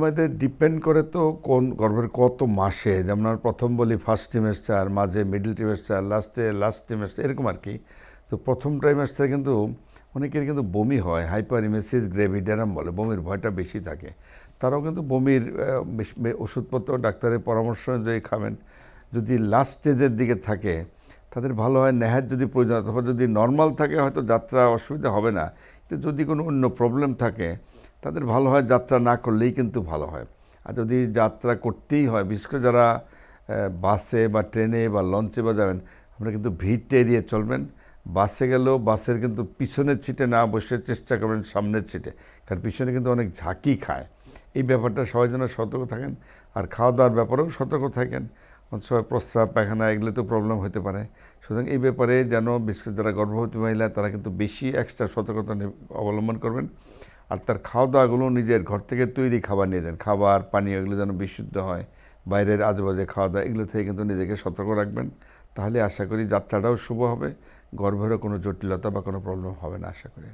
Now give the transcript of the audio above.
মায়েদের ডিপেন্ড করে তো কোন গর্ভের কত মাসে, যেমন আমরা প্রথম বলি ফার্স্ট ট্রিমেস্টার মাঝে মিডল ট্রিমেস্টার লাস্টে লাস্ট ট্রিমেস্টার এরকম আর কি। তো প্রথম ট্রাইমেস্টারে কিন্তু অনেকের কিন্তু বমি হয় হাইপার ইমেসিস গ্রেভিডারাম বলে, বমির ভয়টা বেশি থাকে। তারাও কিন্তু বমির ওষুধপত্র, ডাক্তারের পরামর্শ অনুযায়ী খাবেন। যদি লাস্ট স্টেজের দিকে থাকে, তাদের ভালো হয় নেহার যদি প্রয়োজন অথবা যদি নর্মাল থাকে, হয়তো যাত্রা অসুবিধা হবে না। কিন্তু যদি কোনো অন্য প্রবলেম থাকে তাদের ভালো হয়, যাত্রা না করলেই কিন্তু ভালো হয়। আর যদি যাত্রা করতেই হয়, বিশেষ করে যারা বাসে বা ট্রেনে বা লঞ্চে বা যাবেন আপনারা কিন্তু ভিড়টা এড়িয়ে চলবেন। বাসে গেলেও বাসের কিন্তু পিছনের সিটে না বসে চেষ্টা করবেন সামনের সিটে, কারণ পিছনে কিন্তু অনেক ঝাঁকি খায়। এই ব্যাপারটা সবাই যেন সতর্ক থাকেন, আর খাওয়া দাওয়ার ব্যাপারেও সতর্ক থাকেন। অনেক সময় প্রস্রাব, পায়খানা এগুলো তো প্রবলেম হতে পারে। সুতরাং এই ব্যাপারে যেন বিশেষ করে যারা গর্ভবতী মহিলা, তারা কিন্তু বেশি এক্সট্রা সতর্কতা অবলম্বন করবেন। আর তার খাওয়া দাওয়াগুলো নিজের ঘর থেকে তৈরি খাবার নিয়ে যান খাবার পানীয় এগুলো যেন বিশুদ্ধ হয়। বাইরের আজেবাজে খাওয়া দাওয়া এগুলো থেকে কিন্তু নিজেকে সতর্ক রাখবেন। তাহলে আশা করি যাত্রাটাও শুভ হবে। গর্ভেরও কোনো জটিলতা বা কোনো প্রবলেম হবে না, আশা করি।